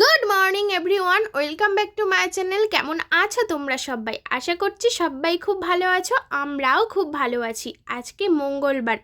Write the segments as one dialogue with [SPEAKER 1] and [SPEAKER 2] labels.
[SPEAKER 1] Good morning everyone welcome back to my channel কেমন আছো তোমরা সবাই? আশা করছি সবাই খুব ভালো আছো, আমরাও খুব ভালো আছি। আজকে মঙ্গলবার।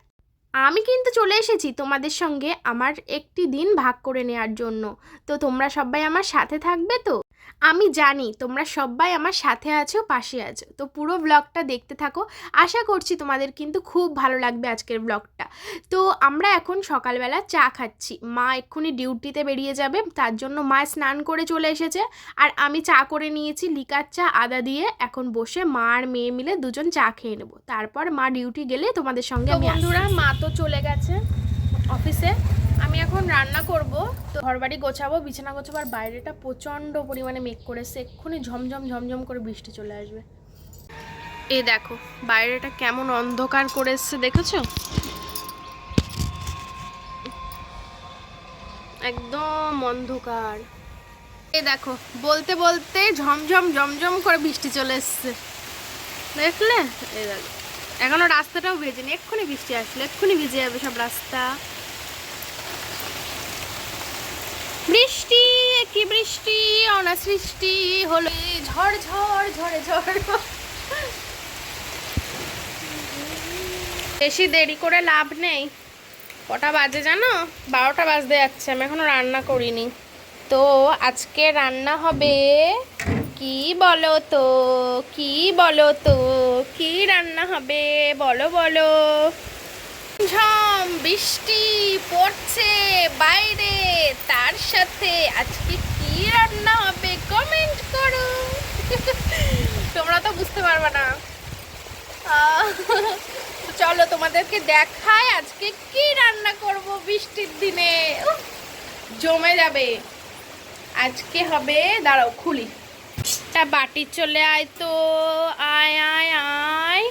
[SPEAKER 1] আমি কিন্তু চলে এসেছি তোমাদের সঙ্গে আমার একটি দিন ভাগ করে নেওয়ার জন্য। তো তোমরা সবাই আমার সাথে থাকবে তো? আমি জানি তোমরা সবাই আমার সাথে আছো পাশে আছো। তো পুরো ব্লগটা দেখতে থাকো। আশা করছি তোমাদের কিন্তু খুব ভালো লাগবে আজকের ব্লগটা তো আমরা এখন সকালবেলা চা খাচ্ছি। মা এক্ষুনি ডিউটিতে বেরিয়ে যাবে তার জন্য মা স্নান করে চলে এসেছে। আর আমি চা করে নিয়েছি লিকার চা আদা দিয়ে। এখন বসে মা আর মেয়ে মিলে দুজন চা খেয়ে নেব। তারপর মা ডিউটি গেলে তোমাদের সঙ্গে আমি বন্ধুরা মা তো চলে গেছে অফিসে আমি এখন রান্না করব, তো ঘরবাড়ি গোছাবো, বিছানা গোছাবো, আর বাইরেটা প্রচণ্ড পরিমাণে মেঘ করেছে, এক্ষুনি ঝমঝম ঝমঝম করে বৃষ্টি চলে আসবে। এ দেখো, বাইরেটা কেমন অন্ধকার করে এসছে দেখেছ? একদম অন্ধকার। এ দেখো, বলতে বলতে ঝমঝম ঝমঝম করে বৃষ্টি চলে এসছে। দেখলে? এই দেখো। এখনও রাস্তাটাও ভেজেনি, এক্ষুনি বৃষ্টি আসলে, এক্ষুনি ভিজে যাবে সব রাস্তা। বৃষ্টি কি বৃষ্টি, অনাসৃষ্টি, হলো ঝড় ঝড়, ঝড়ে, ঝড়। বেশি দেরি করে লাভ নেই। কটা বাজে জানো? বারোটা বাজতে যাচ্ছে, আমি এখনও রান্না করিনি। তো আজকে রান্না হবে কি বলো তো? কি বলো তো? কি রান্না হবে? বলো বলো। ঝম বৃষ্টি পড়ছে বাইরে। তার সাথে আজকে কি রান্না হবে কমেন্ট করো। তোমরা তো বুঝতে পারবে না। চলো তোমাদেরকে দেখায় আজকে কি রান্না করব বৃষ্টির দিনে। জমে যাবে। আজকে হবে, দাঁড়াও, খুলি। একটা বাটি চলে আয় তো। আয় আয় আয়।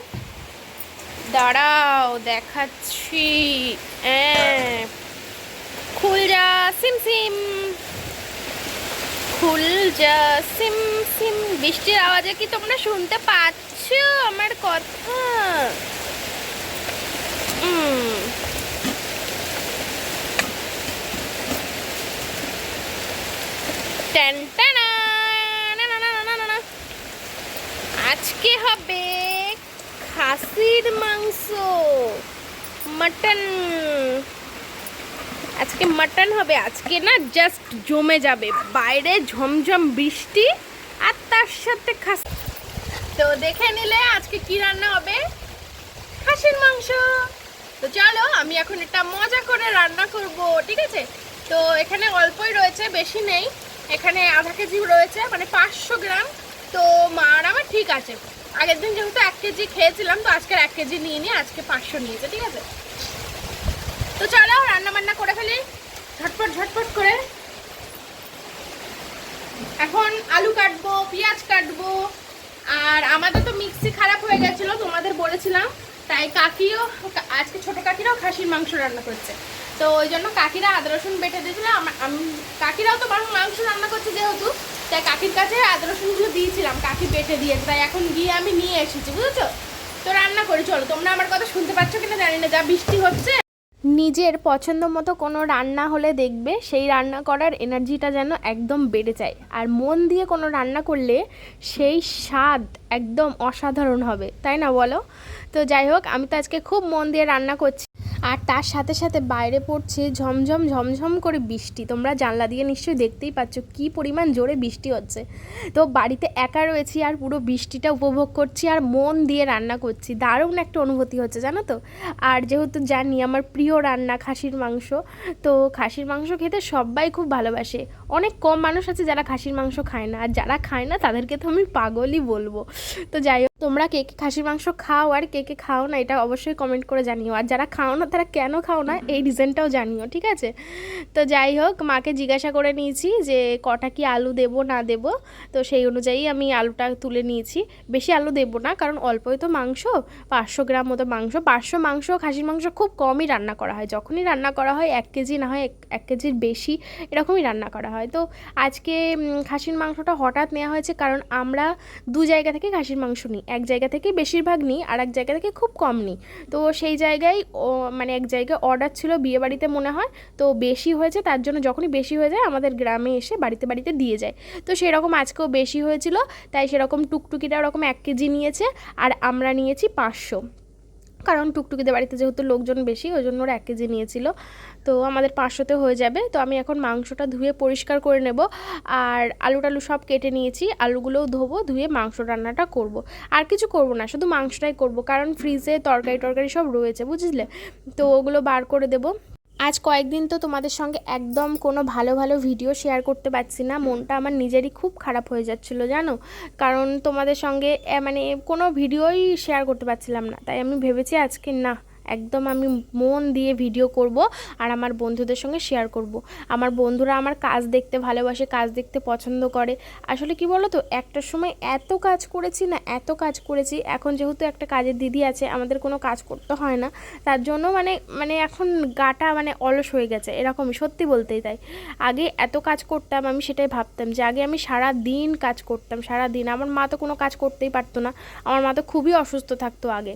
[SPEAKER 1] দাঁড়াও, দেখাচ্ছি। খুল যা, সিম সিম। খুল যা, সিম সিম। বৃষ্টির আওয়াজে কি তোমরা শুনতে পাচ্ছ আমার কথা। আজকে হবে খাসির মাংস। মাটন আজকে মাটন হবে। আজকে না জাস্ট জমে যাবে। বাইরে ঝমঝম বৃষ্টি আর তার সাথে খাসি তো দেখে নিলে আজকে কি রান্না হবে? খাসির মাংস। তো চলো, আমি এখন এটা মজা করে রান্না করব, ঠিক আছে? তো এখানে অল্পই রয়েছে, বেশি নেই। এখানে আধা কেজি রয়েছে মানে পাঁচশো গ্রাম। তো মার আমার ঠিক আছে। আগের দিন যেহেতু এক কেজি খেয়েছিলাম, তো আজকের এক কেজি নিয়ে নিয়ে আজকে পাঁচশো নিয়েছে, ঠিক আছে? তো চলো রান্না বান্না করে ফেলি। ঝটপট ঝটপট করে। এখন আলু কাটবো, পেঁয়াজ কাটবো, আর আমাদের তো মিক্সি খারাপ হয়ে গেছিল তোমাদের বলেছিলাম। তাই কাকিও, আজকে ছোট কাকিরাও খাসির মাংস রান্না করছে। তো ওই জন্য কাকিরা আদা, রসুন বেটে দিয়েছিল। আমা- কাকিরাও তো মাংস রান্না করছে যেহেতু, তাই কাকির কাছে আদা রসুনগুলো দিয়েছিলাম কাকি বেটে দিয়েছে, তাই এখন গিয়ে আমি নিয়ে এসেছি, বুঝেছ? তো রান্না করি, চলো, তোমরা আমার কথা শুনতে পাচ্ছ কিনা জানি না, যা বৃষ্টি হচ্ছে। নিজের পছন্দ মতো কোনো রান্না হলে দেখবে, সেই রান্না করার এনার্জিটা যেন একদম বেড়ে যায়। আর মন দিয়ে কোনো রান্না করলে সেই স্বাদ একদম অসাধারণ হবে, তাই না বলো? তো যাই হোক, আমি তো আজকে খুব মন দিয়ে রান্না করছি। আর তার সাথে সাথে বাইরে পড়ছে ঝমঝম ঝমঝম করে বৃষ্টি। তোমরা জানলা দিয়ে নিশ্চয়ই দেখতেই পাচ্ছ কি পরিমাণ জোরে বৃষ্টি হচ্ছে। তো বাড়িতে একা রয়েছি আর পুরো বৃষ্টিটা উপভোগ করছি আর মন দিয়ে রান্না করছি। দারুণ একটা অনুভূতি হচ্ছে, জানো তো? আর যেহেতু জানি আমার প্রিয় রান্না খাসির মাংস, তো খাসির মাংস খেতে সবাই খুব ভালোবাসে। অনেক কম মানুষ আছে যারা খাসির মাংস খায় না। আর যারা খায় না, তাদেরকে তো আমি পাগলই বলব। তো যাই হোক, তোমরা কে কে খাসির মাংস খাও আর কে কে খাও না, এটা অবশ্যই কমেন্ট করে জানিও। আর যারা খাও না তারা কেন খাও না এই রিজনটাও জানিও ঠিক আছে? তো যাই হোক মাকে জিজ্ঞাসা করে নিয়েছি যে কটা কি আলু দেবো না দেবো? তো সেই অনুযায়ী আমি আলুটা তুলে নিয়েছি। বেশি আলু দেবো না কারণ অল্পই তো মাংস পাঁচশো গ্রাম মতো মাংস। পাঁচশো মাংস খাসির মাংস খুব কমই রান্না করা হয়। যখনই রান্না করা হয় এক কেজি না হয় এক- এক কেজির বেশি এরকমই রান্না করা হয়। তো আজকে খাসির মাংসটা হঠাৎ নেওয়া হয়েছে কারণ আমরা দু জায়গা থেকে খাসির মাংস নিই। এক জায়গা থেকে বেশিরভাগ নিই আর এক জায়গা থেকে খুব কম নিই। তো সেই জায়গায় মানে এক জায়গায় অর্ডার ছিল বিয়ে বাড়িতে মনে হয়। তো বেশি হয়েছে, তার জন্য যখনই বেশি হয়ে যায়, আমাদের গ্রামে এসে বাড়িতে বাড়িতে দিয়ে যায়। তো সেরকম আজকেও বেশি হয়েছিল, তাই সেরকম টুকটুকিটা ওরকম এক কেজি নিয়েছে, আর আমরা নিয়েছি পাঁচশো। কারণ টুকটুকিদের বাড়িতে যেহেতু লোকজন বেশি ওই জন্য ওরা এক কেজি নিয়েছিল। তো আমাদের পাঁচশোতে হয়ে যাবে। তো আমি এখন মাংসটা ধুয়ে পরিষ্কার করে নেব। আর আলু টালু সব কেটে নিয়েছি। আলুগুলোও ধোবো, ধুয়ে মাংস রান্নাটা করব। আর কিছু করব না, শুধু মাংসটাই করব। কারণ ফ্রিজে তরকারি টরকারি সব রয়েছে, বুঝলে? তো ওগুলো বার করে দেবো। আজ কয়েকদিন তো তোমাদের সঙ্গে একদম কোনো ভালো ভালো ভিডিও শেয়ার করতে পারছি না। মনটা আমার নিজেরই খুব খারাপ হয়ে যাচ্ছিল, জানো? কারণ তোমাদের সঙ্গে মানে কোনো ভিডিওই শেয়ার করতে পারছিলাম না। তাই আমি ভেবেছি আজকে না। একদম আমি মন দিয়ে ভিডিও করব আর আমার বন্ধুদের সঙ্গে শেয়ার করব। আমার বন্ধুরা আমার কাজ দেখতে ভালোবাসে, কাজ দেখতে পছন্দ করে। আসলে কি বলো তো একটা সময় এত কাজ করেছি না, এত কাজ করেছি, এখন যেহেতু একটা কাজের দিদি আছে, আমাদের কোনো কাজ করতে হয় না, তার জন্য মানে মানে এখন গাটা মানে অলস হয়ে গেছে, এরকমই, সত্যি বলতেই তাই। আগে এত কাজ করতাম, আমি সেটাই ভাবতাম যে আগে আমি সারা দিন কাজ করতাম সারা দিন আমার মা তো কোনো কাজ করতেই পারতো না, আমার মা তো খুবই অসুস্থ থাকতো আগে।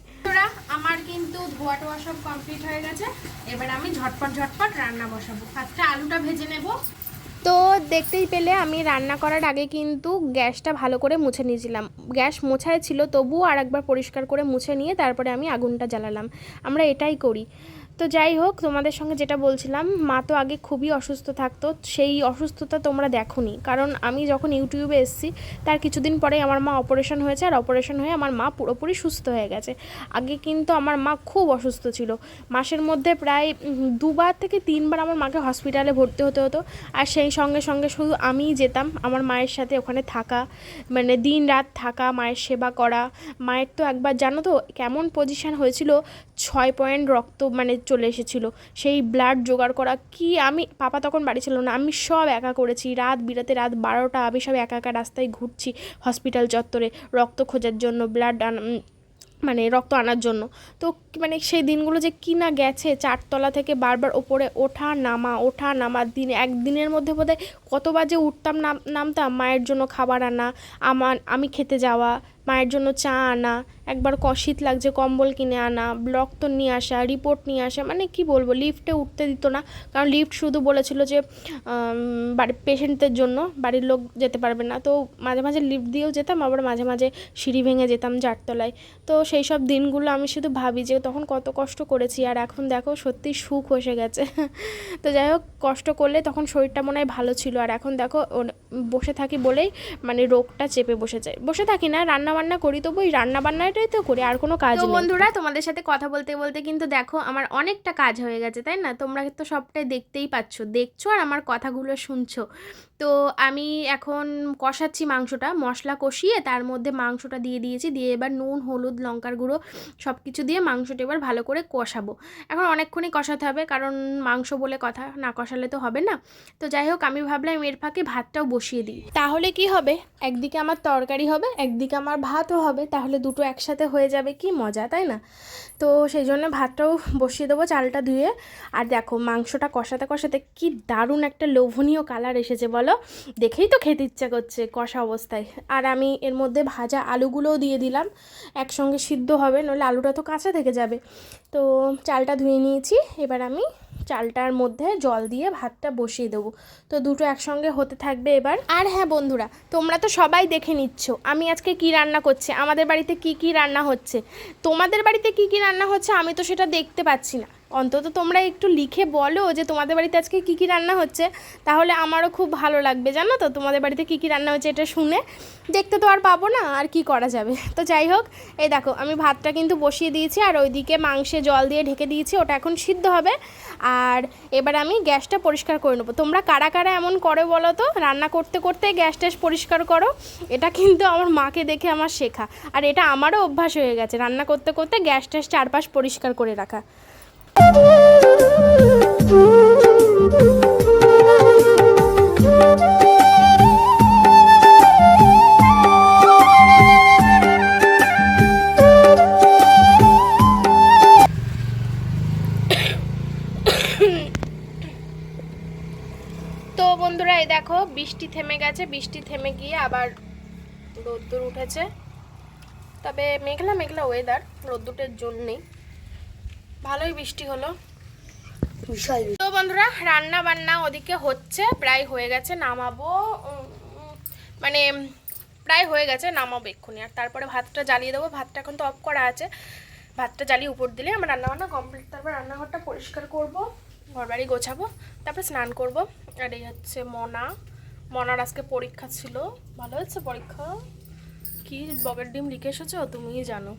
[SPEAKER 1] আমার কিন্তু ধোয়া সব কমপ্লিট হয়ে গেছে। এবার আমি ঝটপট ঝটপট রান্না বসাবো। ফার্স্টে আলুটা ভেজে নেব। তো দেখতেই পেলে আমি রান্না করার আগে কিন্তু গ্যাসটা ভালো করে মুছে নিয়েছিলাম। গ্যাস মোছায় ছিল, তবুও আর একবার পরিষ্কার করে মুছে নিয়ে তারপরে আমি আগুনটা জ্বালালাম। আমরা এটাই করি। তো যাই হোক, তোমাদের সঙ্গে যেটা বলছিলাম, মা তো আগে খুবই অসুস্থ থাকতো, সেই অসুস্থতা তোমরা দেখোনি। কারণ আমি যখন ইউটিউবে এসেছি, তার কিছুদিন পরেই আমার মা অপারেশন হয়েছে, আর অপারেশন হয়ে আমার মা পুরোপুরি সুস্থ হয়ে গেছে। আগে কিন্তু আমার মা খুব অসুস্থ ছিল। মাসের মধ্যে প্রায় দুবার থেকে তিনবার আমার মাকে হসপিটালে ভর্তি হতে হতো। আর সেই সঙ্গে সঙ্গে শুধু আমিই যেতাম, আমার মায়ের সাথে ওখানে থাকা মানে দিন রাত থাকা, মায়ের সেবা করা। মায়ের তো একবার জানো তো, কেমন পজিশন হয়েছিল ছয় পয়েন্ট রক্ত মানে চলে এসেছিল। সেই ব্লাড জোগাড় করা কি? আমি, পাপা তখন বাড়ি ছিল না। আমি সব একা করেছি। রাত বিরাতে রাত বারোটা, আমি সব একা একা রাস্তায় ঘুরছি হসপিটাল চত্বরে রক্ত খোঁজার জন্য ব্লাড মানে রক্ত আনার জন্য। তো মানে সেই দিনগুলো যে কি না গেছে, চারতলা থেকে বারবার ওপরে ওঠা, নামা ওঠা, নামা দিন, একদিনের মধ্যে বোধহয় কতবার যে উঠতাম, নাম, নামতাম, মায়ের জন্য খাবার আনা, আমার, আমি খেতে যাওয়া মায়ের জন্য চা আনা, একবার ক শীত লাগছে, কম্বল কিনে আনা ব্লক তো নিয়ে আসা রিপোর্ট নিয়ে আসা মানে কি বলব লিফটে উঠতে দিত না। কারণ লিফট শুধু বলেছিল যে বাড়ির পেশেন্টদের জন্য, বাড়ির লোক যেতে পারবে না। তো মাঝে মাঝে লিফট দিয়েও যেতাম, আবার মাঝে মাঝে সিঁড়ি ভেঙে যেতাম চারতলায়। তো সেই সব দিনগুলো আমি শুধু ভাবি যে, তখন কত কষ্ট করেছি, আর এখন দেখো সত্যি সুখ এসে গেছে। তো যাই হোক, কষ্ট করলে তখন শরীরটা মনে হয় ভালো ছিল। আর এখন দেখো বসে থাকি বলেই মানে রোগটা চেপে বসে যায়। বসে থাকি না, রান্না বান্না করি তবু ওই রান্নাবান্নাটাই তো করি আর কোনো কাজ নেই।
[SPEAKER 2] বন্ধুরা তোমাদের সাথে কথা বলতে বলতে কিন্তু দেখো আমার অনেকটা কাজ হয়ে গেছে তাই না? তোমরা তো সবটাই দেখতেই পাচ্ছ দেখছ আর আমার কথাগুলো শুনছো। তো আমি এখন কষাচ্ছি মাংসটা, মশলা কষিয়ে তার মধ্যে মাংসটা দিয়ে দিয়েছি, দিয়ে এবার নুন, হলুদ, লঙ্কার গুঁড়ো সব কিছু দিয়ে মাংসটা এবার ভালো করে কষাবো। এখন অনেকক্ষণই কষাতে হবে কারণ মাংস বলে কথা, না কষালে তো হবে না। তো যাই হোক, আমি ভাবলাম এর ফাঁকে ভাতটাও বসিয়ে দিই।
[SPEAKER 1] তাহলে কি হবে? একদিকে আমার তরকারি হবে, একদিকে আমার ভাতও হবে, তাহলে দুটো একসাথে হয়ে যাবে কি মজা, তাই না? তো সেই জন্য ভাতটাও বসিয়ে দেবো চালটা ধুয়ে। আর দেখো, মাংসটা কষাতে কষাতে কি দারুণ একটা লোভনীয় কালার এসেছে, বলো? দেখেই তো খেতে ইচ্ছা করছে কষা অবস্থায়। আর আমি এর মধ্যে ভাজা আলুগুলোও দিয়ে দিলাম। একসঙ্গে সিদ্ধ হবে, নইলে আলুটা তো কাঁচা থেকে যাবে। তো চালটা ধুয়ে নিয়েছি। এবার আমি চালটার মধ্যে জল দিয়ে ভাতটা বসিয়ে দেবো। তো দুটো একসঙ্গে হতে থাকবে এবার। আর হ্যাঁ বন্ধুরা, তোমরা তো সবাই দেখে নিচ্ছ আমি আজকে কি রান্না করছি, আমাদের বাড়িতে কি কি রান্না হচ্ছে। তোমাদের বাড়িতে কি কি রান্না হচ্ছে আমি তো সেটা দেখতে পাচ্ছি না। অন্তত তোমরা একটু লিখে বলো যে তোমাদের বাড়িতে আজকে কি কি রান্না হচ্ছে। তাহলে আমারও খুব ভালো লাগবে, জানো তো? তোমাদের বাড়িতে কি কি রান্না হচ্ছে এটা শুনে। দেখতে তো আর পাবো না, আর কি করা যাবে? তো যাই হোক, এই দেখো, আমি ভাতটা কিন্তু বসিয়ে দিয়েছি, আর ওইদিকে মাংসে জল দিয়ে ঢেকে দিয়েছি, ওটা এখন সিদ্ধ হবে। আর এবার আমি গ্যাসটা পরিষ্কার করে নেব। তোমরা কারা কারা এমন করে বলো তো? রান্না করতে করতে গ্যাস ট্যাস পরিষ্কার করো। এটা কিন্তু আমার মাকে দেখে আমার শেখা। আর এটা আমারও অভ্যাস হয়ে গেছে, রান্না করতে করতে গ্যাস ট্যাস চারপাশ পরিষ্কার করে রাখা। তো বন্ধুরা দেখো, বৃষ্টি থেমে গেছে, বৃষ্টি থেমে গিয়ে আবার রোদ্দুর উঠেছে। তবে মেঘলা মেঘলা ওয়েদার রোদ্দুরের জন্যেই। ভালোই বৃষ্টি হলো। তো বন্ধুরা রান্না বান্না ওদিকে হচ্ছে প্রায় হয়ে গেছে নামাবো মানে প্রায় হয়ে গেছে নামাবো এক্ষুনি। আর তারপরে ভাতটা জ্বালিয়ে দেবো ভাতটা এখন তো অফ করা আছে। ভাতটা জ্বালিয়ে উপর দিলে আমার রান্নাবান্না কমপ্লিট তারপর রান্নাঘরটা পরিষ্কার করব ঘরবাড়ি গোছাবো তারপর স্নান করব। আর এই হচ্ছে মনা। মনার আজকে পরীক্ষা ছিল। ভালো হচ্ছে পরীক্ষা? কি বগের ডিম লিখে এসেছ? তুমিই জানো।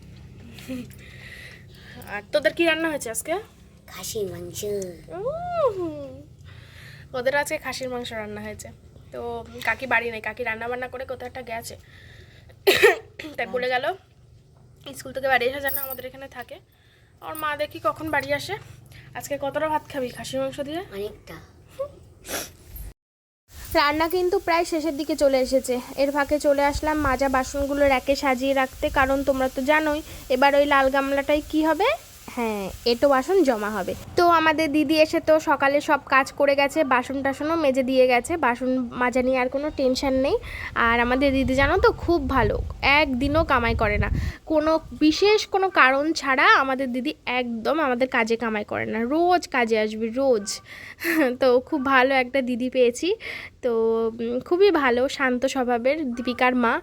[SPEAKER 1] আর তোদের কি রান্না হয়েছে আজকে?
[SPEAKER 3] খাসির মাংস।
[SPEAKER 1] ওদের আজকে খাসির মাংস রান্না হয়েছে। তো কাকি বাড়ি নেই কাকি রান্না বান্না করে কোথাও একটা গেছে। তাই বলে গেল। স্কুল থেকে বাড়ি এসে যেন আমাদের এখানে থাকে। আমার মা দেখি কখন বাড়ি আসে। আজকে কতটা ভাত খাবি খাসির মাংস দিয়ে?
[SPEAKER 3] অনেকটা।
[SPEAKER 1] রান্না কিন্তু প্রায় শেষের দিকে চলে এসেছে। এর ফাঁকে চলে আসলাম মাজা বাসনগুলো র্যাকে সাজিয়ে রাখতে, কারণ তোমরা তো জানোই, এবার ওই লাল গামলাটায় কি হবে? হ্যাঁ এটো বাসন জমা হবে। তো আমাদের দিদি এসে তো সকালে সব কাজ করে গেছে, বাসন টাসনও মেজে দিয়ে গেছে, বাসন মাজা নিয়ে আর কোনো টেনশন নেই। আর আমাদের দিদি জানো তো খুব ভালো, একদিনও কামাই করে না। কোনো বিশেষ কোনো কারণ ছাড়া আমাদের দিদি একদম আমাদের কাজে কামাই করে না। রোজ কাজে আসবে, রোজ। তো খুব ভালো একটা দিদি পেয়েছি। তো খুবই ভালো, শান্ত স্বভাবের দীপিকার মা।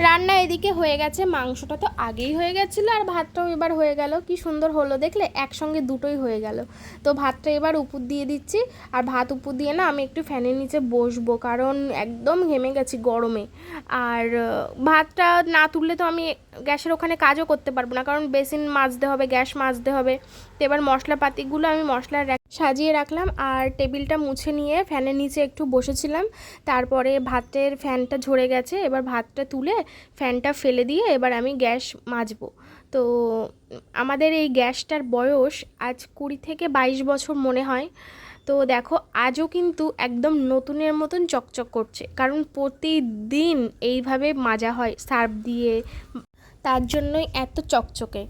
[SPEAKER 1] রান্না এদিকে হয়ে গেছে, মাংসটা তো আগেই হয়ে গেছিল আর ভাতটাও এবার হয়ে গেল। কি সুন্দর হলো দেখলে, একসঙ্গে দুটোই হয়ে গেল। তো ভাতটা এবার উপর দিয়ে দিচ্ছি আর ভাত উপর দিয়ে না আমি একটু ফ্যানের নিচে বসবো কারণ একদম ঘেমে গেছি গরমে। আর ভাতটা না তুললে তো আমি গ্যাসের ওখানে কাজও করতে পারব না কারণ বেসিন মাজতে হবে, গ্যাস মাজতে হবে। তো এবার মশলাপাতিগুলো আমি মশলার সাজিয়ে রাখলাম আর টেবিলটা মুছে নিয়ে ফ্যানের নিচে একটু বসেছিলাম। তারপরে ভাতের ফ্যানটা ঝরে গেছে, এবার ভাতটা তুলে ফ্যানটা ফেলে দিয়ে এবার আমি গ্যাস মাজবো। তো আমাদের এই গ্যাসটার বয়স আজ কুড়ি থেকে বাইশ বছর মনে হয়। তো দেখো, আজও কিন্তু একদম নতুনের মতন চকচক করছে, কারণ প্রতিদিন এইভাবে মাজা হয়, সার্ফ দিয়ে। তার জন্যই এত চকচকে।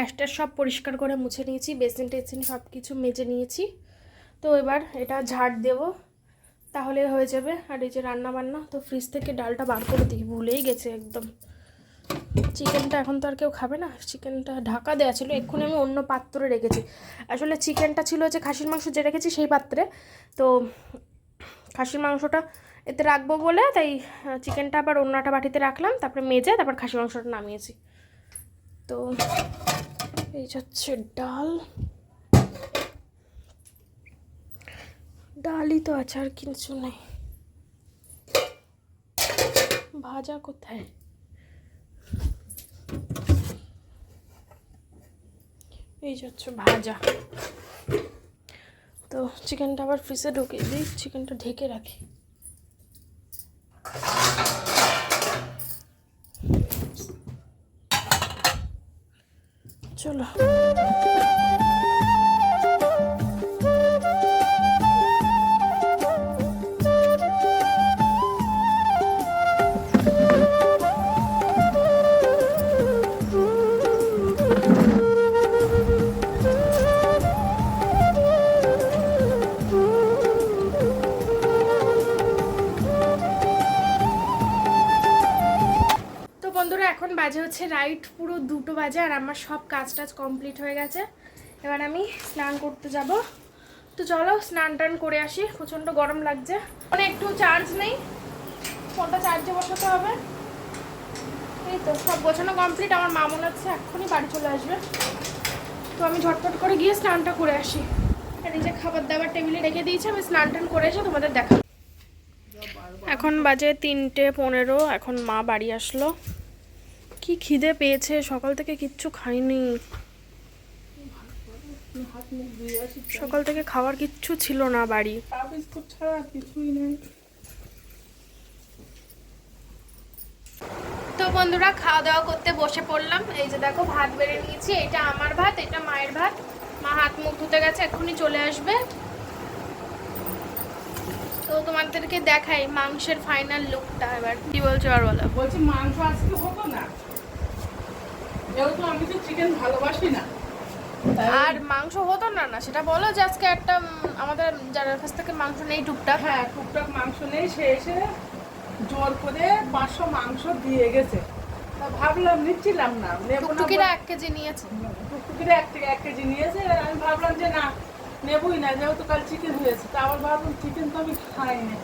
[SPEAKER 1] গ্যাসটা সব পরিষ্কার করে মুছে নিয়েছি, বেসিন টেসিন সব কিছু মেজে নিয়েছি। তো এবার এটা ঝাড় দেবো, তাহলে হয়ে যাবে। আর এই যে রান্না বান্না তো ফ্রিজ থেকে ডালটা বার করে দিই, ভুলেই গেছে একদম। চিকেনটা এখন তো আর কেউ খাবে না, চিকেনটা ঢাকা দেওয়া ছিল, এক্ষুনি আমি অন্য পাত্রে রেখেছি। আসলে চিকেনটা ছিল যে খাসির মাংস যে রেখেছি সেই পাত্রে, তো খাসির মাংসটা এতে রাখব বলে, তাই চিকেনটা আবার অন্য একটা বাটিতে রাখলাম, তারপরে মেজে তারপর খাসির মাংসটা নামিয়েছি। তো এই হচ্ছে ডাল। ডালই তো আছে, আর কিছু নেই। ভাজা কোথায়? এই যে হচ্ছে ভাজা। তো চিকেনটা আবার ফ্রিজে ঢুকিয়ে দিই চিকেনটা ঢেকে রাখি। চলো দুটো বাজে আর আমার সব কাজ টাজ কমপ্লিট হয়ে গেছে। এবার আমি স্নান করতে যাব। তো চলো স্নান টান করে আসি, প্রচণ্ড গরম লাগছে। মানে একটু চার্জ নেই, ফোনটা চার্জে বসাতে হবে। এই তো, সব গোছানো কমপ্লিট আমার মা মনে হচ্ছে এক্ষুনি বাড়ি চলে আসবে। তো আমি ঝটপট করে গিয়ে স্নানটা করে আসি। আর এই যে খাবার দাবার টেবিলে রেখে দিয়েছি, আমি স্নান টান করে এসে তোমাদের দেখা এখন বাজে তিনটে পনেরো, এখন মা বাড়ি আসলো। কি খিদে পেয়েছে? সকাল থেকে কিচ্ছু খাইনি। সকাল থেকে খাওয়ার কিচ্ছু ছিল না বাড়ি। তো বন্ধুরা খাওয়া দাওয়া করতে বসে পড়লাম। এই যে দেখো ভাত বেড়ে নিয়েছি। এটা আমার ভাত এটা মায়ের ভাত। মা হাত মুখ ধুতে গেছে এক্ষুনি চলে আসবে। তো তোমাদেরকে দেখাই মাংসের ফাইনাল লুকটা এবার। কি বলছো আর বলো?
[SPEAKER 4] বলছি মাংস আজকে হতো না। যেহেতু আমি তো চিকেন ভালোবাসি না।
[SPEAKER 1] আর মাংস হতো না না সেটা বলো যে আজকে একটা আমাদের যার কাছ থেকে মাংস নেই টুকটাক।
[SPEAKER 4] হ্যাঁ টুকটাক মাংস নেই সে এসে জোর করে পাঁচশো মাংস দিয়ে গেছে। তা ভাবলাম নিচ্ছিলাম না নেব না
[SPEAKER 1] টুকটুকিরা এক কেজি নিয়েছে।
[SPEAKER 4] টুকটুকিরা এক থেকে এক কেজি নিয়েছে আমি ভাবলাম যে না নেবই না যেহেতু কাল চিকেন হয়েছে তা আবার ভাবলাম চিকেন তো আমি খাইনি।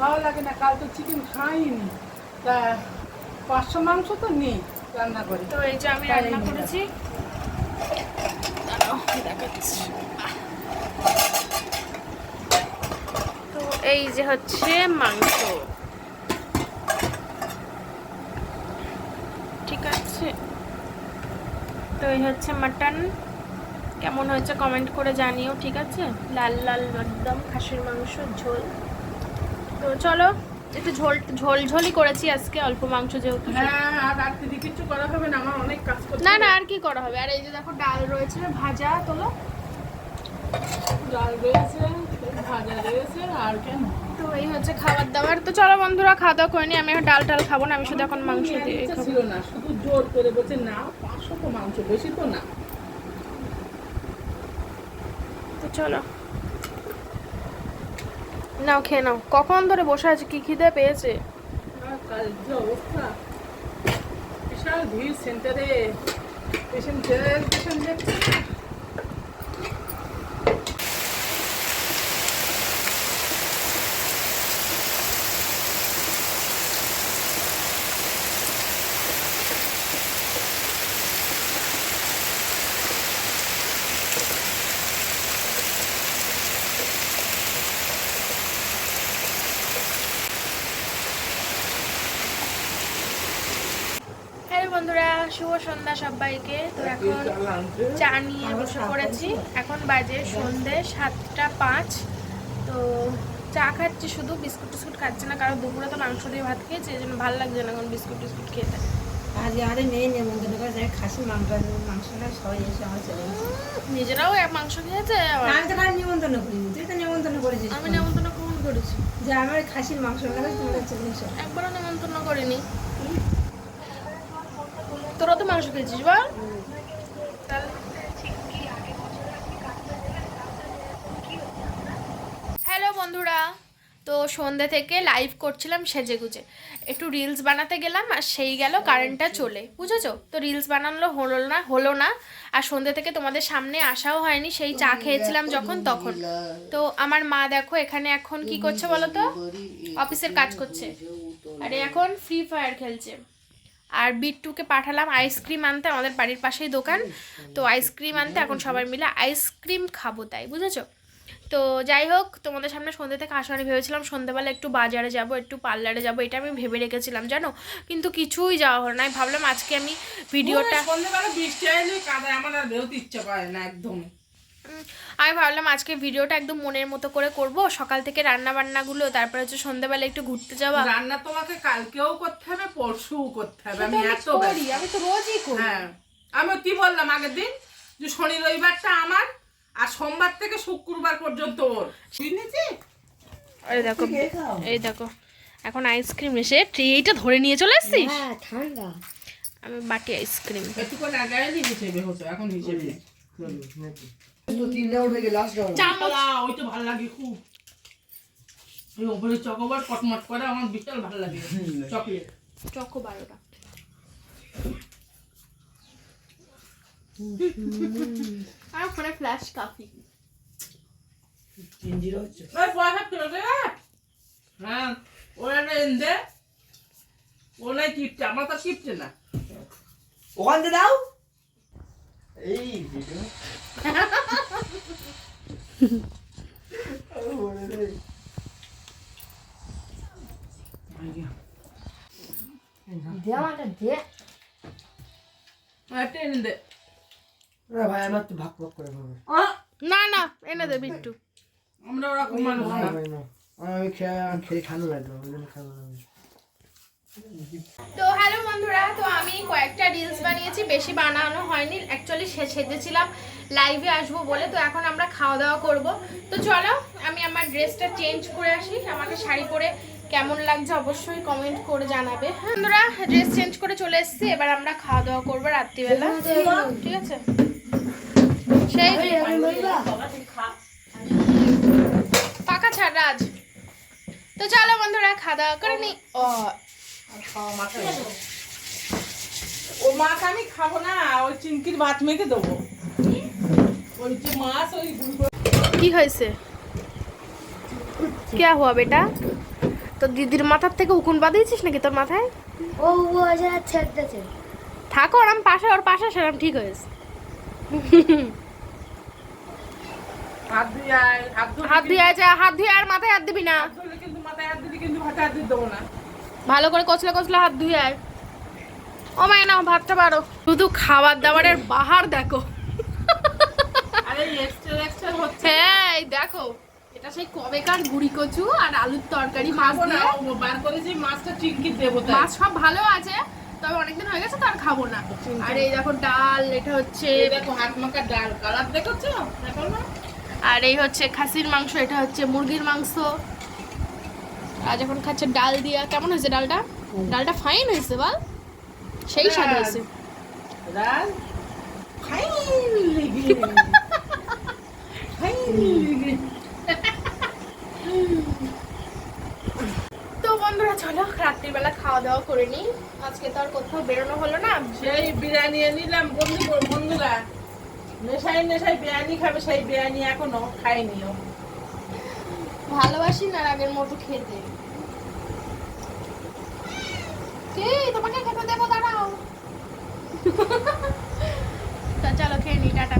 [SPEAKER 4] ভালো লাগে না কাল তো চিকেন খাইনি। তা পাঁচশো মাংস তো নেই। রান্না করে।
[SPEAKER 1] তো এই যে আমি রান্না করেছি। তো এই যে হচ্ছে মাংস। ঠিক আছে। তো এই হচ্ছে মাটন। কেমন হয়েছে কমেন্ট করে জানিও ঠিক আছে? লাল লাল একদম খাসির মাংস ঝোল। তো চলো একটু ঝোল ঝোল ঝোলই করেছি আজকে অল্প মাংস যেহেতু।
[SPEAKER 4] হ্যাঁ আর রাত্রি কিছু করা হবে না আমার অনেক কাজ করতে
[SPEAKER 1] না না আর কি করা হবে? আর এই যে দেখো ডাল রয়েছে ভাজা তোলো।
[SPEAKER 4] ডাল রয়েছে ভাজা রয়েছে আর কেন?
[SPEAKER 1] তো এই হচ্ছে খাবার দাবার। তো চলো বন্ধুরা খাওয়া দাওয়া করে নি আমি এখন ডাল টাল খাব না আমি শুধু এখন মাংস দিয়ে
[SPEAKER 4] ছিল না শুধু জোর করে বলছে না পাঁচশো তো মাংস বেশি তো না।
[SPEAKER 1] তো চলো। নাও, খেয়ে নাও। কখন ধরে বসে আছে? কি খিদে পেয়েছে?
[SPEAKER 4] অবস্থা। বিশাল ভিড় সেন্টারে পেশেন্ট পেশেন্ট দেখছে
[SPEAKER 1] হ্যালো বন্ধুরা শুভ সন্ধ্যা সবাইকে। তো এখন চা নিয়ে বসে পড়েছি। এখন বাজে সন্ধে সাতটা পাঁচ। তো চা খাচ্ছি শুধু বিস্কুট টিস্কুট খাচ্ছি না কারণ দুপুরে তো মাংস দিয়ে ভাত খেয়েছি এই জন্য ভালো লাগছে না এখন বিস্কুট টিস্কুট খেতে।
[SPEAKER 3] আজ আরে মেয়ে নেমন্তন্ন করে খাসি মাংস মাংস না সবাই এসে আমার চলে
[SPEAKER 1] নিজেরাও এক মাংস খেয়েছে আবার
[SPEAKER 3] আমি তো কারণ নিমন্ত্রণ করিনি। তুই তো নিমন্ত্রণ করেছিস
[SPEAKER 1] আমি কখন? করেছি?
[SPEAKER 3] যে আমার খাসির মাংস তোমরা চলে
[SPEAKER 1] একবারও নেমন্তন্ন করিনি। তোরা তো মাংস খেয়েছিস, বল। হ্যালো বন্ধুরা, তো সন্ধ্যে থেকে লাইভ করছিলাম সেজে গুজে একটু রিলস বানাতে গেলাম আর সেই গেল কারেন্টটা চলে, বুঝেছ? তো রিলস বানানো হলো না হলো না, আর সন্ধ্যে থেকে তোমাদের সামনে আসাও হয়নি, সেই চা খেয়েছিলাম যখন তখন। তো আমার মা দেখো, এখানে এখন কি করছে বলো তো? অফিসের কাজ করছে। আরে এখন ফ্রি ফায়ার খেলছে। আর বিট্টুকে পাঠালাম আইসক্রিম আনতে আমাদের বাড়ির পাশেই দোকান। তো আইসক্রিম আনতে এখন সবাই মিলে আইসক্রিম খাব তাই বুঝেছ? তো যাই হোক তোমাদের সামনে সন্ধ্যে থেকে আসার ভেবেছিলাম সন্ধ্যেবেলা একটু বাজারে যাব একটু পার্লারে যাব এটা আমি ভেবে রেখেছিলাম জানো? কিন্তু কিছুই যাওয়া হলো না। আমি ভাবলাম আজকে আমি ভিডিওটা
[SPEAKER 4] সন্ধ্যেবেলা বৃষ্টি আইলে কাদায় আমার আর বেরোতে ইচ্ছা করে না একদম
[SPEAKER 1] উম, আমি ভাবলাম আজকে ভিডিওটা একদম মনের মতো করে করব। সকাল থেকে রান্না বান্নাগুলো তারপরে হচ্ছে সন্ধ্যেবেলা একটু ঘুরতে যাওয়া।
[SPEAKER 4] রান্না তোমাকে কালকেও করতে হবে পরশুও করতে হবে আমি এত
[SPEAKER 1] করি আমি তো রোজই করি।
[SPEAKER 4] হ্যাঁ আমি কি বললাম আগের দিন? যে শনি রবিবারটা আমার আর সোমবার থেকে শুক্রবার পর্যন্ত ওর। শুনেছি
[SPEAKER 1] এই দেখো এই দেখো এখন আইসক্রিম এসে ট্রেটা ধরে নিয়ে চলে এসছিস?
[SPEAKER 5] হ্যাঁ ঠান্ডা।
[SPEAKER 1] আমি বাটি আইসক্রিম।
[SPEAKER 4] একটুখানি আগে আইলে হিসেবে হতো এখন হিসেবে নেই। পালা, ওই তো ভালো লাগে খুব। ওই ওপরে চকোবার কটমট করে আমার বিশাল ভালো লাগে। চকলেট।
[SPEAKER 1] চকো বারোটা।
[SPEAKER 6] আর ফোনে ফ্ল্যাশ কাফি
[SPEAKER 2] তিন জিরো হচ্ছে।
[SPEAKER 4] ওই পয়সা তুলে হ্যাঁ ওরা এনে আমার তো চিপছে না।
[SPEAKER 2] ওখান থেকে দাও। এই ভিডিও
[SPEAKER 3] দে আমাকে দে
[SPEAKER 4] একটা এনে দে
[SPEAKER 2] ভাই আমার তো ভাগ ভাগ করে খাব
[SPEAKER 4] আহ,
[SPEAKER 1] না না এনে দে বিট্টু
[SPEAKER 4] আমরা ওরকম মানুষ না
[SPEAKER 2] আমি খেয়ে খেয়ে খানো না তো ওই জন্য খাব না আমি।
[SPEAKER 1] তো হ্যালো বন্ধুরা তো আমি কয়েকটা রিলস বানিয়েছি বেশি বানানো হয়নি অ্যাকচুয়ালি সেজেছিলাম লাইভে আসব বলে তো এখন আমরা খাওয়া দাওয়া করব। তো চলো আমি আমার ড্রেসটা চেঞ্জ করে আসি আমাকে শাড়ি পরে কেমন লাগছে অবশ্যই কমেন্ট করে জানাবে। হ্যাঁ, বন্ধুরা ড্রেস চেঞ্জ করে চলে এসেছি এবার আমরা খাওয়া দাওয়া করব রাত্রিবেলা। ঠিক আছে? সেই পাকা ছাড় রাজ। তো চলো বন্ধুরা খাওয়া দাওয়া করে নি। ও
[SPEAKER 4] খাওয়া মাছ আমি খাব না ওই চিমকির ভাত মেখে দেবো। ওই যে মাছ ওই
[SPEAKER 1] কি হয়েছে? কে হওয়া বেটা? তো দিদির মাথার থেকে উকুন বাঁধিয়েছিস নাকি তোর মাথায়?
[SPEAKER 3] ও
[SPEAKER 1] থাকো ওরম পাশে ওর পাশে সেরকম ঠিক হয়েছে।
[SPEAKER 4] হাত ধুয়ে আয় হাত
[SPEAKER 1] ধুয়ে আর মাথায় হাত দিবি না। ভালো করে কচলে কচলে হাত ধুয়ে আয়। ও মায় নাও ভাতটা বাড়ো। শুধু খাবার দাবারের বাহার দেখো। হ্যাঁ এই দেখো। এটা সেই কবেকার গুড়ি কচু আর আলুর তরকারি মাছ
[SPEAKER 4] না
[SPEAKER 1] দিয়ে।
[SPEAKER 4] বার করেছি মাছটা চিংকি দেবো
[SPEAKER 1] মাছ সব ভালো আছে তবে অনেকদিন হয়ে গেছে তো আর খাব না। আর এই দেখো ডাল এটা হচ্ছে
[SPEAKER 4] দেখো হাত মাখা ডাল। কালার দেখেছ দেখো না।
[SPEAKER 1] আর এই হচ্ছে খাসির মাংস এটা হচ্ছে মুরগির মাংস। আর যখন খাচ্ছে ডাল দিয়া কেমন হয়েছে ডালটা? ডালটা ফাইন হয়েছে বল। সেই স্বাদ হয়েছে তো বন্ধুরা চলো রাত্রিবেলা খাওয়া দাওয়া করে নিই। আজকে তো আর কোথাও বেরোনো হলো না।
[SPEAKER 4] সেই বিরিয়ানি নিলাম। বন্ধু বন্ধুরা। নেশাই নেশাই বিরিয়ানি খাবে সেই বিরিয়ানি এখনও খাইনি ও।
[SPEAKER 1] ভালোবাসি না আগের মতো খেতে। কি তোমাকে খেতে দেবো দাঁড়াও তা চলো খেয়ে নি টাটা